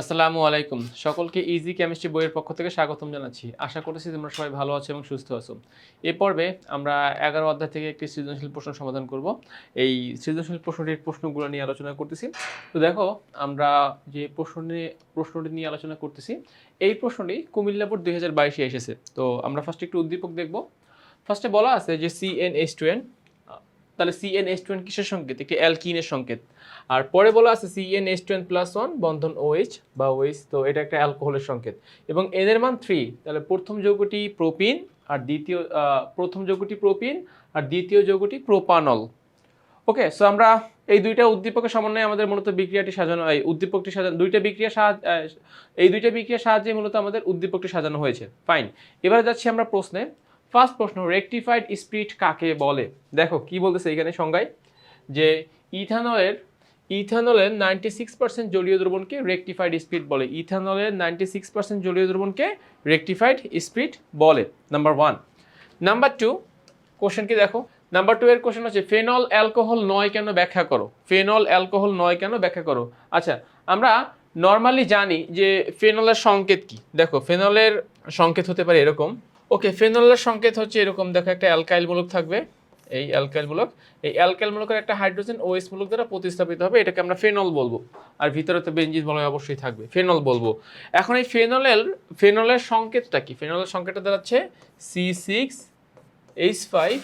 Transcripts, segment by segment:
আসসালামু আলাইকুম। সকলকে ইজি কেমিস্ট্রি বইয়ের পক্ষ থেকে স্বাগতম জানাচ্ছি। আশা করতেছি তোমরা সবাই ভালো আছো এবং সুস্থ আছো। এ পর্বে আমরা এগারো অধ্যায় থেকে একটি সৃজনশীল প্রশ্ন সমাধান করব। এই সৃজনশীল প্রশ্নটির প্রশ্নগুলো নিয়ে আলোচনা করতেছি। তো দেখো, আমরা যে প্রশ্ন, প্রশ্নটি নিয়ে আলোচনা করতেছি, এই প্রশ্নটি কুমিল্লা বোর্ড দুই হাজার বাইশে এসেছে। তো আমরা ফার্স্টে একটু উদ্দীপক দেখব। ফার্স্টে বলা আছে যে C N H two n তাহলে C N H two n কিসের সংকেত? একটি অ্যালকিনের সংকেত। আর পরে বলা আছে C N H two n plus one বন্ধন ওএইচ বা ওএইচ তো এটা একটা অ্যালকোহলের সংকেত। এবং এদের মান থ্রি তাহলে প্রথম যৌগটি প্রোপিন আর দ্বিতীয় প্রথম যৌগটি প্রোপিন আর দ্বিতীয় যৌগটি প্রোপানল ওকে সো আমরা এই দুইটা উদ্দীপকের সমন্বয়ে আমাদের মূলত বিক্রিয়াটি সাজানো, এই উদ্দীপকটি সাজানো, দুইটা বিক্রিয়া সাহায্য এই দুইটা বিক্রিয়ার সাহায্যে মূলত আমাদের উদ্দীপকটি সাজানো হয়েছে। ফাইন এবারে যাচ্ছি আমরা প্রশ্নে। ফার্স্ট প্রশ্ন রেকটিফাইড স্পিরিট কাকে বলে? দেখো, কি বলতেছে এখানে সংজ্ঞায়? যে ইথানলের ইথানলের নাইনটি সিক্স পার্সেন্ট জলীয় দ্রবণকে রেকটিফাইড স্পিরিট বলে। ইথানলের নাইনটি সিক্স পার্সেন্ট জলীয় দ্রবণকে রেকটিফাইড স্পিরিট বলে। Number one number two question কি দেখো? নাম্বার টু এর কোশ্চেন হচ্ছে ফেনল অ্যালকোহল নয় কেন ব্যাখ্যা করো? ফেনল অ্যালকোহল নয় কেন ব্যাখ্যা করো? আচ্ছা আমরা নর্মালি জানি যে ফেনলের সংকেত কি? দেখো ফেনলের সংকেত হতে পারে এরকম ওকে ফেনলের সংকেত হচ্ছে এরকম। দেখো, একটা অ্যালকাইল মূলক থাকবে। এই অ্যালকাইল মূলক, এই অ্যালকাইল মূলকের একটা হাইড্রোজেন ওএস মূলক দ্বারা প্রতিস্থাপিত হবে। এটাকে আমরা ফেনল বলব। আর ভিতরে তো বেঞ্জিন বলয় অবশ্যই থাকবে। ফেনল বলব। এখন এই ফেনলের ফেনলের সংকেতটা কি? ফেনলের সংকেতটা দাঁড়াচ্ছে C six H five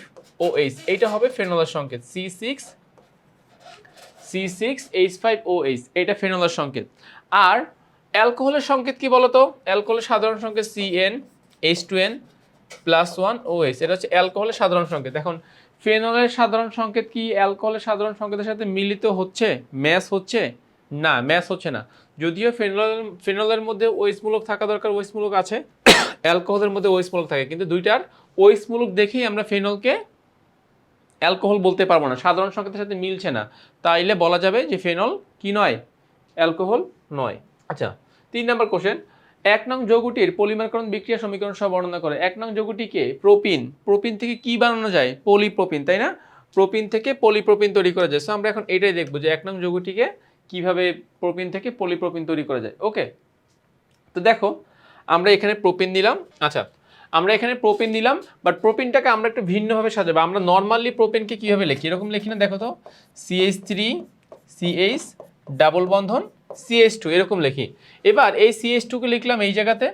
O H এইটা হবে ফেনলের সংকেত। C six C six H five O H এটা ফেনলের সংকেত। আর অ্যালকোহলের সংকেত কি বলতো? অ্যালকোহলের সাধারণ সংকেত C N H two N plus one O H. এটা হচ্ছে অ্যালকোহলের সাধারণ সংকেত। এখন ফেনলের সাধারণ সংকেত কি অ্যালকোহলের সাধারণ সংকেতের সাথে মিলিত হচ্ছে? ম্যাচ হচ্ছে? না, ম্যাচ হচ্ছে না। যদিও ফেনল ফেনলের মধ্যে ওয়েসমূলক থাকা দরকার ওয়েসমূলক আছে। অ্যালকোহলের মধ্যে ওয়েসমূলক থাকে। কিন্তু দুইটার ওয়েসমূলক দেখেই আমরা ফেনলকে অ্যালকোহল বলতে পারব না। সাধারণ সংকেতের সাথে মিলছে না। তাইলে বলা যাবে যে ফেনল কি নয়? অ্যালকোহল নয়। আচ্ছা তিন নম্বর কোশ্চেন। এক নং যৌগটির পলিমারকরণ বিক্রিয়া সমীকরণ সহ বর্ণনা করে। এক নং যৌগটিকে প্রোপিন। প্রোপিন থেকে কি বানানো যায়? পলিপ্রোপিন, তাই না? প্রোপিন থেকে পলিপ্রোপিন তৈরি করা যায়। সো আমরা এখন এটাই দেখব যে এক নং যৌগটিকে কীভাবে প্রোপিন থেকে পলিপ্রোপিন তৈরি করা যায়। ওকে তো দেখো, আমরা এখানে প্রোপিন দিলাম আচ্ছা আমরা এখানে প্রোপিন দিলাম বাট প্রোপিনটাকে আমরা একটু ভিন্নভাবে সাজাবো। আমরা নর্মালি প্রোপিনকে কীভাবে লিখি? এরকম লিখি না, দেখো তো। সিএইচ থ্রি সিএইচ ডাবল বন্ধন সিএইচ টু এরকম লিখি। এবার এই সিএইচ টুকে লিখলাম এই জায়গাতে,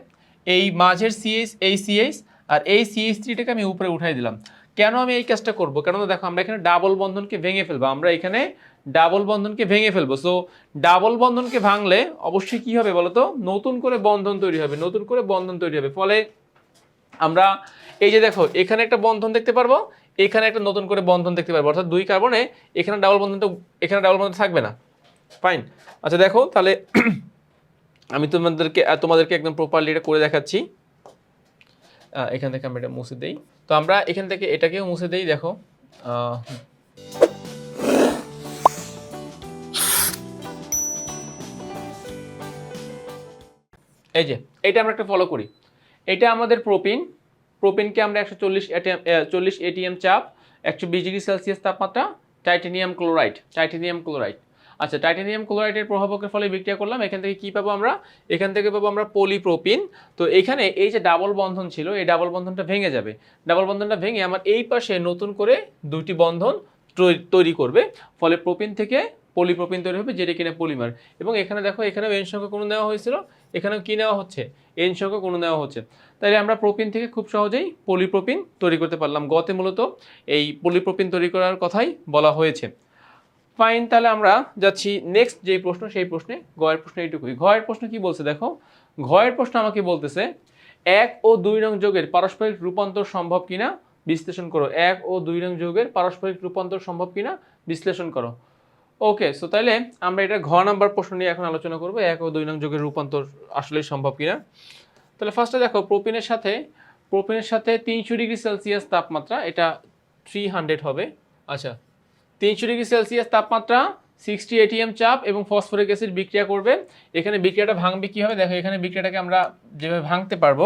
এই মাঝের সিএইচ এই সিএইচ আর এই সিএইচ থ্রিটাকে আমি উপরে উঠাই দিলাম। কেন আমি এই কাজটা করব? কেননা দেখো, আমরা এখানে ডাবল বন্ধনকে ভেঙে ফেলব, আমরা এখানে ডাবল বন্ধনকে ভেঙে ফেলব। সো ডাবল বন্ধনকে ভাঙলে অবশ্যই কি হবে বলতো? নতুন করে বন্ধন তৈরি হবে, নতুন করে বন্ধন তৈরি হবে। ফলে আমরা এই যে দেখো, এখানে একটা বন্ধন দেখতে পারব, এখানে একটা নতুন করে বন্ধন দেখতে পারব। অর্থাৎ দুই কার্বনে এখানে ডাবল বন্ধনটা, এখানে ডাবল বন্ধন থাকবে না। ফাইন আচ্ছা দেখো, তাহলে আমি তোমাদেরকে তোমাদেরকে একদম প্রপারলি এটা করে দেখাচ্ছি। এখান থেকে আমরা এটা মুছে দেই। তো আমরা এখান থেকে এটাকেও মুছে দেই, দেখো। এই যে, এটা আমরা একটা ফলো করি। এটা আমাদের প্রোপিন প্রোপিনকে আমরা একশো চল্লিশ চল্লিশ এটিএম চাপ, একশো বিশ ডিগ্রি সেলসিয়াস তাপমাত্রা টাইটেনিয়াম ক্লোরাইড টাইটেনিয়াম ক্লোরাইড আচ্ছা টাইটেনিয়াম ক্লোরাইডের প্রভাবকের ফলে বিক্রিয়া করলাম, এখান থেকে কি পাবো আমরা? এখান থেকে পাবো আমরা পলিপ্রোপিন তো এখানে এই যে ডাবল বন্ধন ছিল, এই ডাবল বন্ধনটা ভেঙে যাবে। ডাবল বন্ধনটা ভেঙে আমার এই পাশে নতুন করে দুটি বন্ধন তৈরি করবে। ফলে প্রোপিন থেকে পলিপ্রোপিন তৈরি হবে, যেটা কিনা পলিমার এবং এখানে দেখো, এখানেও এন সংখ্যক কোনো নেওয়া হয়েছিল, এখানেও কি নেওয়া হচ্ছে? এন সংখ্যক কোনো নেওয়া হচ্ছে। তাহলে আমরা প্রোপিন থেকে খুব সহজেই পলিপ্রোপিন তৈরি করতে পারলাম। গতে মূলত এই পলিপ্রোপিন তৈরি করার কথাই বলা হয়েছে। ফাইন তাহলে আমরা যাচ্ছি নেক্সট যেই প্রশ্ন, সেই প্রশ্নে ঘয়ের প্রশ্ন এইটুকুই। ঘয়ের প্রশ্ন কি বলছে দেখো? ঘয়ের প্রশ্ন আমাকে বলতেছে, এক ও দুই নং যোগের পারস্পরিক রূপান্তর সম্ভব কিনা? বিশ্লেষণ করো, এক ও দুই নং যোগের পারস্পরিক রূপান্তর সম্ভব কিনা? বিশ্লেষণ করো। ওকে সো তাহলে আমরা এটা ঘ নাম্বার প্রশ্ন নিয়ে এখন আলোচনা করব, এক ও দুই নং যোগের রূপান্তর আসলে সম্ভব কিনা? তাহলে ফার্স্টে দেখো প্রোপিনের সাথে প্রোপিনের সাথে তিনশো ডিগ্রি সেলসিয়াস তাপমাত্রা, এটা থ্রি হান্ড্রেড হবে। আচ্ছা তিনশো ডিগ্রি সেলসিয়াস তাপমাত্রা সিক্সটি এটিএম চাপ এবং ফসফরিক অ্যাসিড বিক্রিয়া করবে। এখানে বিক্রিয়াটা ভাঙবে কী হবে দেখো, এখানে বিক্রিয়াটাকে আমরা যেভাবে ভাঙতে পারব,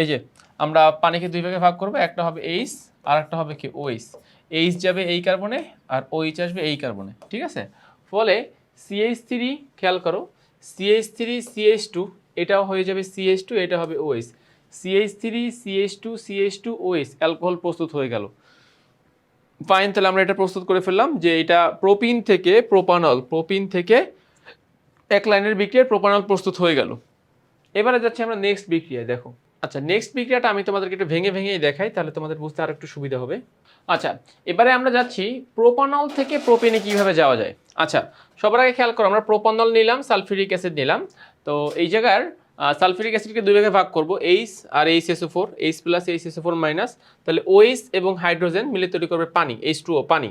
এই যে আমরা পানিকে দুই ভাগে ভাগ করব, একটা হবে এইচ আর একটা হবে কি ওইচ এইচ যাবে এই কার্বনে আর ওইচ আসবে এই কার্বনে, ঠিক আছে? ফলে সিএইচ থ্রি খেয়াল করো সিএইচ থ্রি সিএইচ টু এটাও হয়ে যাবে সিএইচ টু এটা হবে OS CH three CH two CH two OS alcohol প্রস্তুত হয়ে গেল। ফাইন তাহলে আমরা এটা প্রস্তুত করে ফেললাম যে এটা প্রোপিন থেকে প্রোপানল প্রোপিন থেকে এক লাইনের বিক্রিয়ায় প্রোপানল প্রস্তুত হয়ে গেল। এবারে যাচ্ছি আমরা নেক্সট বিক্রিয়ায়, দেখো। আচ্ছা নেক্সট বিক্রিয়াটা আমি তোমাদেরকে একটু ভেঙে ভেঙেই দেখাই, তাহলে তোমাদের বুঝতে আর একটু সুবিধা হবে। আচ্ছা এবারে আমরা যাচ্ছি প্রোপানল থেকে প্রোপেনে কীভাবে যাওয়া যায়। আচ্ছা সবার আগে খেয়াল করো, আমরা প্রোপানল নিলাম সালফিউরিক অ্যাসিড নিলাম। তো এই জায়গার সালফিউরিক অ্যাসিডকে দুই ভাগে ভাগ করব এইচ আর H SO four H plus H SO four minus তাহলে ওএইচ এবং হাইড্রোজেন মিলে তৈরি করবে পানি এইচ টু ও পানি।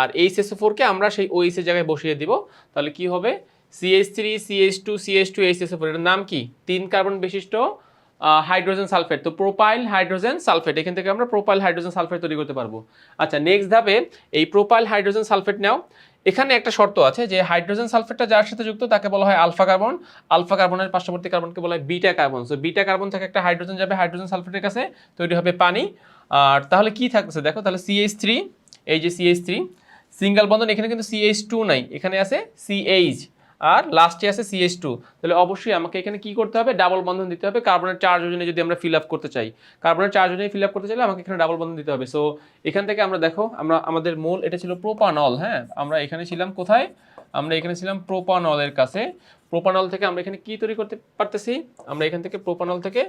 আর এইচ এসও ফোরকে আমরা সেই ওইসের জায়গায় বসিয়ে দিব, তাহলে কি হবে? CH three CH two CH two H SO four এটার নাম কি? তিন কার্বন বিশিষ্ট হাইড্রোজেন সালফেট তো প্রোপাইল হাইড্রোজেন সালফেট এখান থেকে আমরা প্রোপাইল হাইড্রোজেন সালফেট তৈরি করতে পারব। আচ্ছা নেক্সট ধাপে এই প্রোপাইল হাইড্রোজেন সালফেট নাও। এখানে একটা শর্ত আছে যে হাইড্রোজেন সালফেটটা যার সাথে যুক্ত তাকে বলা হয় আলফা কার্বন আলফা কার্বনের পার্শ্ববর্তী কার্বনকে বলা হয় beta carbon so beta carbon থেকে একটা হাইড্রোজেন যাবে হাইড্রোজেন সালফেটের কাছে, তৈরি হবে পানি। আর তাহলে কি থাকছে দেখো, তাহলে সিএইচ থ্রি এই যে সিএইচ থ্রি সিঙ্গেল বন্ধন, এখানে কিন্তু সিএইচ টু নাই, এখানে আছে সিএইচ আর লাস্টে আছে সিএইচ টু তাহলে অবশ্যই আমাকে এখানে কি করতে হবে? ডাবল বন্ধন দিতে হবে। কার্বনের চার্জ ওজনে যদি আমরা ফিল আপ করতে চাই কার্বনের চার্জ ওজনে ফিল আপ করতে চাইলে আমাকে এখানে ডাবল বন্ধন দিতে হবে। সো এখান থেকে আমরা দেখো, আমরা, আমাদের মূল, এটা ছিল প্রোপানল হ্যাঁ? আমরা এখানে ছিলাম কোথায়? আমরা এখানে ছিলাম প্রোপানলের কাছে। প্রোপানল থেকে আমরা এখানে কি তৈরি করতে পারতেছি? আমরা এখান থেকে প্রোপানল থেকে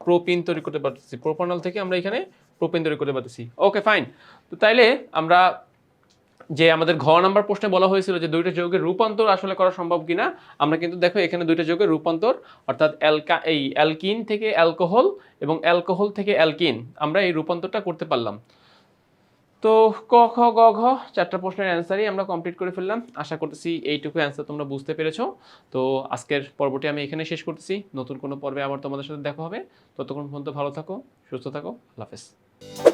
প্রোপিন তৈরি করতে পারতেছি। প্রোপানল থেকে আমরা এখানে প্রোপিন তৈরি করতে পারতেছি। ওকে ফাইন তো তাইলে আমরা যে আমাদের ঘ নাম্বার প্রশ্নে বলা হয়েছিল যে দুইটা যৌগের রূপান্তর আসলে করা সম্ভব কিনা, আমরা কিন্তু দেখো এখানে দুইটা যৌগের রূপান্তর, অর্থাৎ অ্যালকা, এই অ্যালকিন থেকে অ্যালকোহল এবং অ্যালকোহল থেকে অ্যালকিন, আমরা এই রূপান্তরটা করতে পারলাম। তো ক, খ, গ, ঘ, চারটা প্রশ্নের অ্যান্সারই আমরা কমপ্লিট করে ফেললাম। আশা করতেছি এইটুকু অ্যান্সার তোমরা বুঝতে পেরেছ। তো আজকের পর্বটি আমি এখানে শেষ করতেছি। নতুন কোনো পর্বে আবার তোমাদের সাথে দেখা হবে। ততক্ষণ পর্যন্ত ভালো থাকো, সুস্থ থাকো, আল্লাহ হাফেজ।